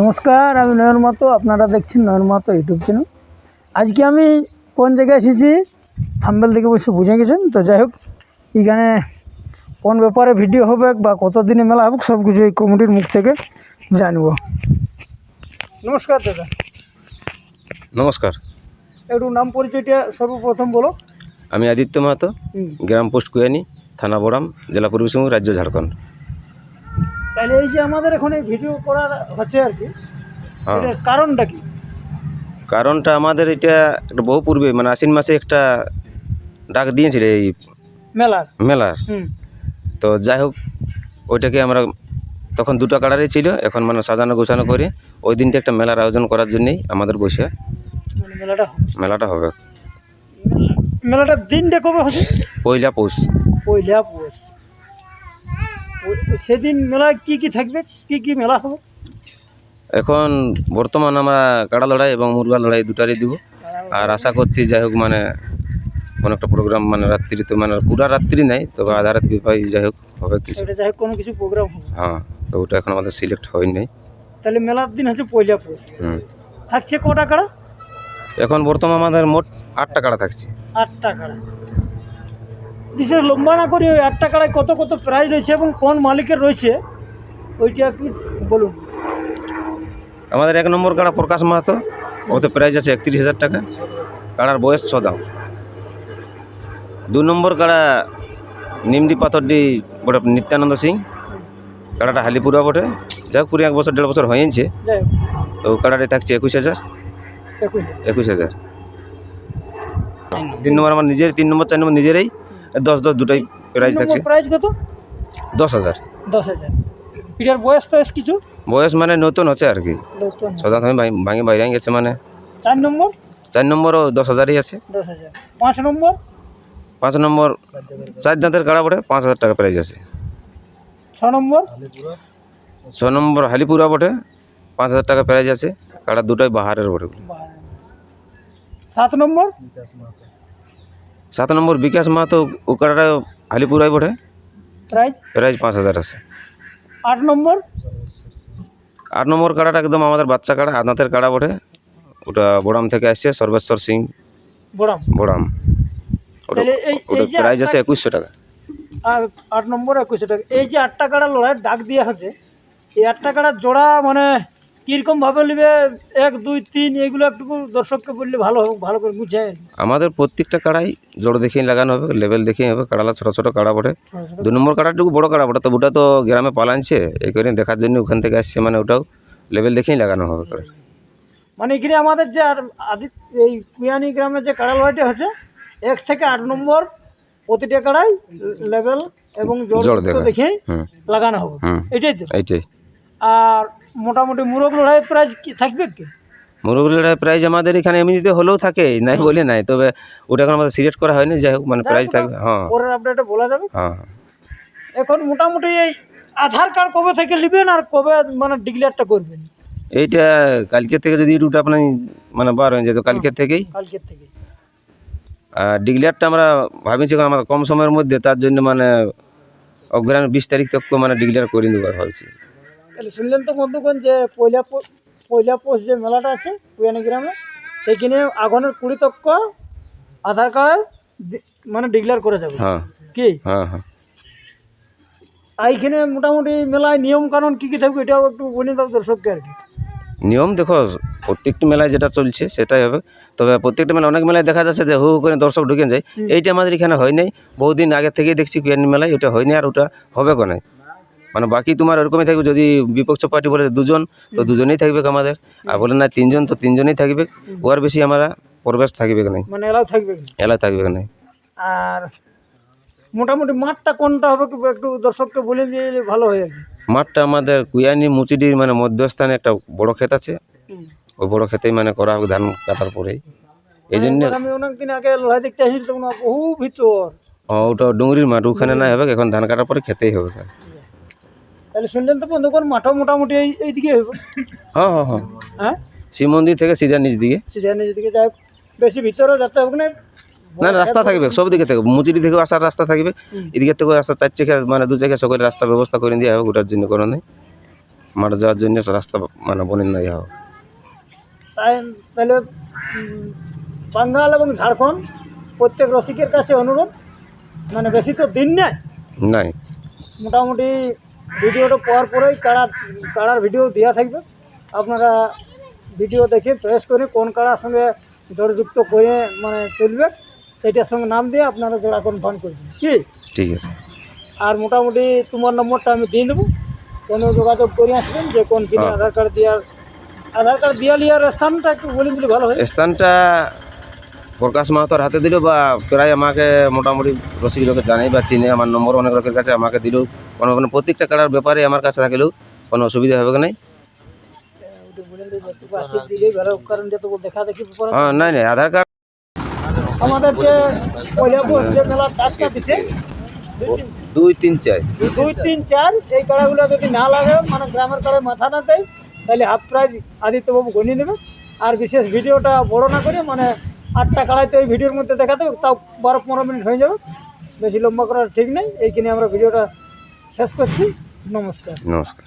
নমস্কার আমি নয়ন মাতো আপনারা দেখছেন নয়ন মাতো ইউটিউব চ্যানেল আজকে আমি কোন জায়গায় এসেছি থাম্বেল থেকে বসে বুঝে গেছেন তো যাই হোক এখানে কোন ব্যাপারে ভিডিও হবে বা কত দিনে মেলা হবে সব কিছু এই কমিটির মুখ থেকে জানব। নমস্কার দাদা। নমস্কার। একটু নাম পরিচয়টা সর্বপ্রথম বলো। আমি আদিত্য মাহাতো গ্রাম পোস্ট কুয়ানি থানা বড়াম জেলা পূর্ব রাজ্য ঝাড়খণ্ড। তাহলে এই যে আমাদের এখন এই ভিডিও করার হচ্ছে আর কি হ্যাঁ। এটার কারণটা কি? কারণটা আমাদের এটা একটা বহু পূর্বে মানে আশ্বিন মাসে একটা ডাক দিয়েছিল এই মেলার। মেলার। তো যাই হোক ওইটাকে আমরা তখন দুটো কালারই ছিল এখন মানে সাজানো গোছানো করে ওই দিনটা একটা মেলার আয়োজন করার জন্যই আমাদের বসে মানে মেলাটা হবে। মেলাটা হবে। মেলাটার দিনটা কবে হচ্ছে পয়লা পৌষ। পয়লা পৌষ। সেদিন মেলায় কি কি থাকবে? কি কি মেলা হবে? এখন বর্তমান আমরা কাড়া লড়াই এবং মুরগা লড়াই দুটারই দিব। আর আশা করছি যাই হোক মানে কোনো একটা প্রোগ্রাম মানে রাত্রিতে মানে পুরা রাত্রি নাই তবে আধা রাত বিপাই যাই হোক হবে কিছু। যাই হোক কোনো কিছু প্রোগ্রাম হবে। হ্যাঁ তো ওটা এখন আমাদের সিলেক্ট হয় নাই তাহলে মেলার দিন হচ্ছে পয়লা পৌষ। হুম। থাকছে কটা কাড়া? এখন বর্তমান আমাদের মোট আটটা কাড়া থাকছে। আটটা কাড়া। বিশেষ লম্বা না করে ওই আটটা কাড়ায় কত কত প্রাইজ রয়েছে এবং কোন মালিকের রয়েছে ওইটা কি বলুন। আমাদের এক নম্বর কাড়া প্রকাশ মাহাতো ওতে প্রাইস আছে একত্রিশ হাজার টাকা কাড়ার বয়স ছ দাম দু নম্বর কাড়া নিমডি পাথরডি বটে নিত্যানন্দ সিং কাড়াটা হালিপুরা বটে যাই হোক পুরো এক বছর দেড় বছর হয়েছে তো কাড়াটি থাকছে একুশ হাজার। একুশ হাজার। তিন নম্বর আমার নিজের তিন নম্বর চার নম্বর নিজেরই। দশ দশ দুটাই প্রাইজ থাকছে। প্রাইজ কত? দশ হাজার। দশ হাজার। এটার বয়স তো কিছু? বয়স মানে নতুন হচ্ছে আর কি। সদা তুমি ভাঙি বাইরে গেছে মানে। চার নম্বর? চার নম্বরও দশ হাজারই আছে। দশ হাজার। পাঁচ নম্বর? পাঁচ নম্বর চার দাঁতের কাড়া পড়ে পাঁচ হাজার টাকা প্রাইজ আছে। ছ নম্বর? ছ নম্বর হালিপুরা বটে পাঁচ হাজার টাকা প্রাইজ আছে। কাড়া দুটাই বাহারের বটে। সাত নম্বর? সাত নম্বর বিকাশ মাহাতো ও কাড়াটা হালিপুরাই বটে প্রাইজ? প্রাইজ পাঁচ হাজার আছে। আট নম্বর? আট নম্বর কাড়াটা একদম আমাদের বাচ্চা কাড়া আদাঁতের কাড়া বটে। ওটা বোড়াম থেকে আসছে সর্বেশ্বর সিং। বড়াম? বোড়াম। ওটা এই ওটা প্রাইজ আছে একুশশো টাকা। আর আট নম্বর একুশশো টাকা। এই যে আটটা কাড়া লড়াই ডাক দেওয়া আছে এই আটটা কাড়ার জোড়া মানে কীরকম ভাবে নেবে? এক দুই তিন এগুলো একটু দর্শককে বললে ভালো হোক ভালো করে বুঝে। আমাদের প্রত্যেকটা কাড়াই জোড় দেখেই লাগানো হবে লেভেল দেখেই হবে কাড়ালা ছোটো ছোটো কাড়া বটে। দু নম্বর কাড়াটুকু বড় কাড়া বটে তো ওটা তো গ্রামে পালানছে এই করে দেখার জন্য ওখান থেকে আসছে মানে ওটাও লেভেল দেখেই লাগানো হবে। মানে এখানে আমাদের যে আর আদি এই কুয়ানি গ্রামে যে কাড়া লড়াইটা হচ্ছে এক থেকে আট নম্বর প্রতিটা কাড়াই লেভেল এবং জোর দেখা। লাগানো হবে। এটাই তো। এইটাই। আর মোটামুটি মুরগ লড়াই প্রাইজ কি থাকবে কি? মুরগির প্রাইজ আমাদের এখানে এমনিতে হলেও থাকে নাই বলে নাই তবে ওটা এখন আমাদের সিলেক্ট করা হয়নি যাই হোক মানে প্রাইজ থাকবে হ্যাঁ। পরের আপডেটে বলা যাবে। হ্যাঁ। এখন মোটামুটি এই আধার কার্ড কবে থেকে নেবেন আর কবে মানে ডিক্লেয়ারটা করবেন? এইটা কালকে থেকে যদি রুট আপনি মানে বার হয়ে যেত কালকের থেকেই। কালকের থেকে। আর ডিক্লেয়ারটা আমরা ভাবছি আমাদের কম সময়ের মধ্যে তার জন্য মানে অগ্রাণ বিশ তারিখ তক মানে ডিক্লেয়ার করে দেবার ভাবছি তাহলে শুনলেন তো বন্ধুগণ যে পয়লা পয়লা পোস্ট যে মেলাটা আছে কুয়ানি গ্রামে সেইখানে আগুনের কুড়ি তক্ক আধার কার্ড মানে ডিক্লেয়ার করে যাবে হ্যাঁ। কি? হ্যাঁ হ্যাঁ। এইখানে মোটামুটি মেলায় নিয়ম কানুন কী কী থাকবে এটাও একটু বলে দাও দর্শককে আর কি। নিয়ম দেখো প্রত্যেকটি মেলায় যেটা চলছে সেটাই হবে। তবে প্রত্যেকটা মেলায় অনেক মেলায় দেখা যাচ্ছে যে হু হু করে দর্শক ঢুকে যায়। এইটা আমাদের এখানে হয় নাই। বহুদিন আগে থেকেই দেখছি কুয়ানি মেলায় ওটা হয়নি আর ওটা হবে কোনে? মানে বাকি তোমার ওরকমই থাকবে যদি বিপক্ষ পার্টি বলে দুজন তো দুজনেই থাকবে আমাদের। আর বলে না তিনজন তো তিনজনেই থাকবে। ওর বেশি আমরা প্রবেশ থাকবে না মানে এলাও থাকবে না। এলা থাকবে না আর মোটামুটি মাঠটা কোনটা হবে একটু দর্শককে বলে দিয়ে ভালো হয় কি। মাঠটা আমাদের কুয়ানি মুচিডির মানে মধ্যস্থানে একটা বড় ক্ষেত আছে। ওই বড় ক্ষেতেই মানে করা হবে ধান কাটার পরেই। এই জন্য আমি অনেকদিন আগে লড়াই দেখতে আসি তখন বহু ভিতর। ও ওটা ডুঙরির মাঠ ওখানে না হবে এখন ধান কাটার পরে খেতেই হবে। তাহলে শুনলেন তো বন্ধুগণ মাঠও মোটামুটি এই এইদিকে হবে হ্যাঁ হ্যাঁ হ্যাঁ। হ্যাঁ? শিব মন্দির থেকে সিধা নিচ দিকে। সিধা নিজের দিকে যাই হোক। বেশি ভিতরেও যেতে হবে না। না রাস্তা থাকবে সব দিকে থেকে মুচিড়ি থেকেও আসার রাস্তা থাকবে। এদিকে থেকেও রাস্তা চার চাকা মানে দু চাকা সকলের রাস্তা ব্যবস্থা করে দেওয়া হবে ওটার জন্য কোনো নেই। মারা যাওয়ার জন্য রাস্তা মানে বনের না ইয়া হবে। তাহলে বাঙ্গাল এবং ঝাড়খণ্ড প্রত্যেক রসিকের কাছে অনুরোধ। মানে বেশি তো দিন নেই। নাই। মোটামুটি ভিডিওটা পাওয়ার পরেই কাড়া কাড়ার ভিডিও দেওয়া থাকবে। আপনারা ভিডিও দেখে চয়েস করে কোন কাড়ার সঙ্গে জড়যুক্ত করে মানে চলবে সেইটার সঙ্গে নাম দিয়ে আপনারা জোড়া কনফার্ম করবেন কি? ঠিক আছে। আর মোটামুটি তোমার নম্বরটা আমি দিয়ে দেবো। কোনো যোগাযোগ করে আসবেন যে কোন কিনে হ্যাঁ। আধার কার্ড দেওয়ার আধার কার্ড দেওয়া লিয়ার স্থানটা একটু বলে দিলে ভালো হয়। স্থানটা প্রকাশ মাহাতোর হাতে দিল বা প্রায় আমাকে মোটামুটি রসিক লোকে জানে বা চিনে আমার নম্বর অনেক লোকের কাছে আমাকে দিল। কোনো মানে প্রত্যেকটা কালার ব্যাপারে আমার কাছে থাকলেও কোনো অসুবিধা হবে কি নাই? হ্যাঁ নাই নাই আধার কার্ড আমাদের যে যে মেলা টাচটা দিচ্ছে দুই তিন- চার। দুই তিন চার এই কাড়াগুলো যদি না লাগে মানে গ্রামের কাড়ে মাথা না দেয় তাহলে হাফ প্রাইজ আদিত্যবাবু গণিয়ে নেবে। আর বিশেষ ভিডিওটা বড় না করে মানে আটটা কাড়াই তো এই ভিডিওর মধ্যে দেখাতে তাও বারো পনেরো মিনিট হয়ে যাবে। বেশি লম্বা করার ঠিক নেই, এইখানে আমরা ভিডিওটা শেষ করছি। নমস্কার। নমস্কার।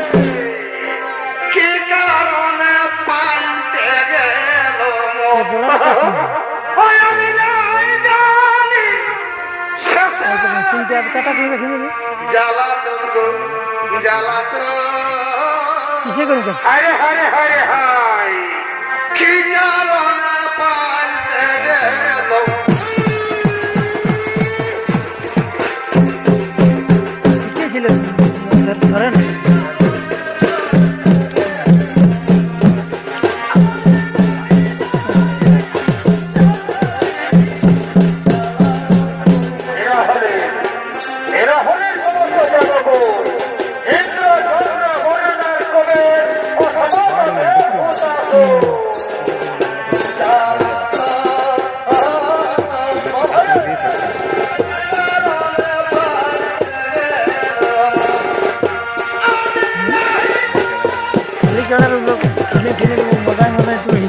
করে রেখে দেবে। কিসে করে হরে হরে হরে হাই। কি কারণে পাল্টে গেল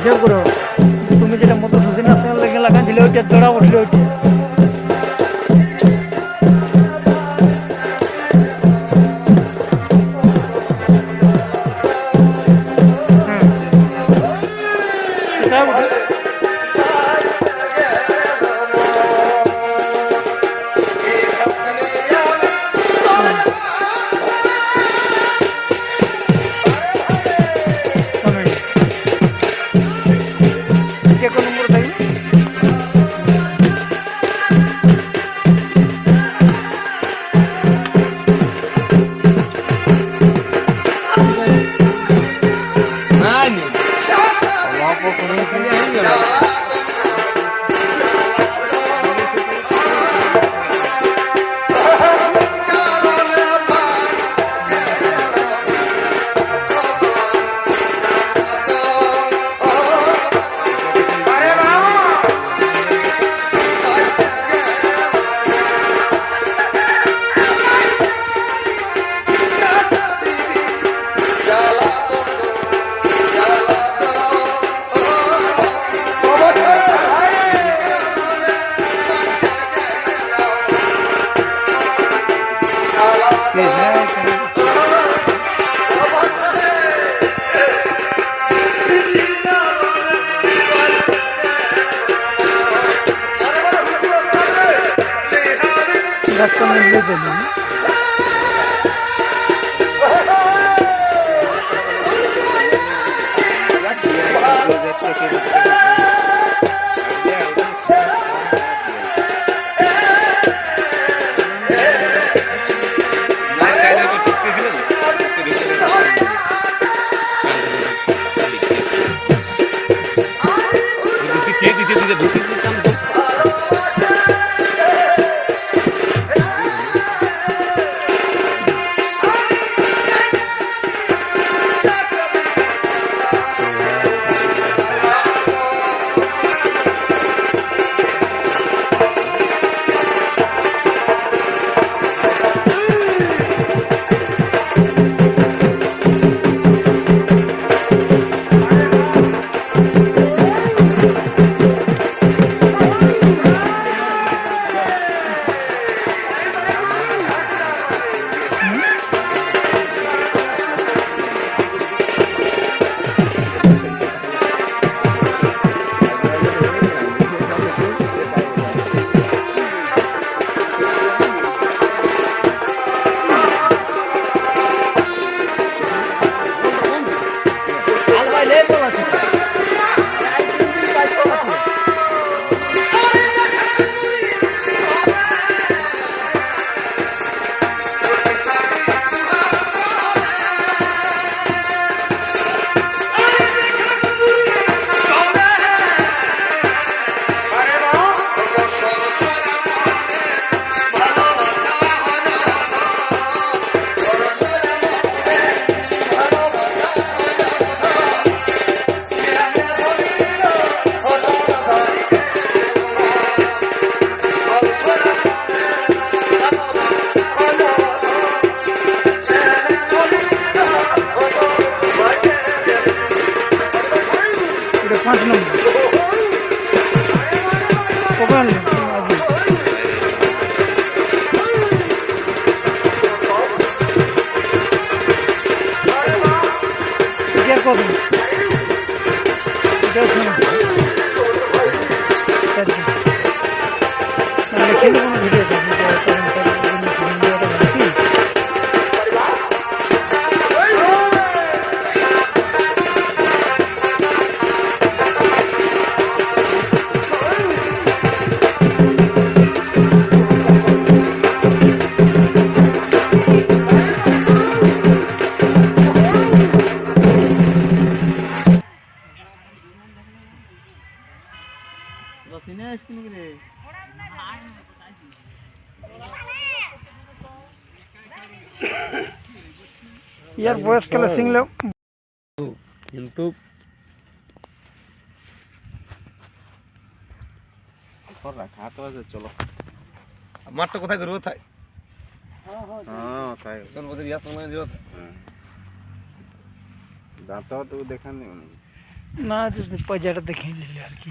হিসাব করো। তুমি যেটা মতো সুসিনা সেল লেগে লাগাচ্ছিলে ওইটা জোড়া উঠলে ওইটা। కదా পাঁচ নম্বর এটাও শোনো নাহলে খেলে কোনো ভিডিও ইয়ার বয়সকালে সিংলে কিন্তু রাখা তো আছে চলো মাঠটা কোথায় করব তাই হ্যাঁ তাই কোন বছর ইয়ার সময় দিও দাঁতটা দেখান নেই না যদি পয়জাটা দেখে নিলে আর কি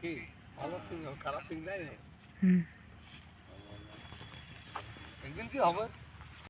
কি ভালো সিং খারাপ সিং নাই হুম একদিন কি হবে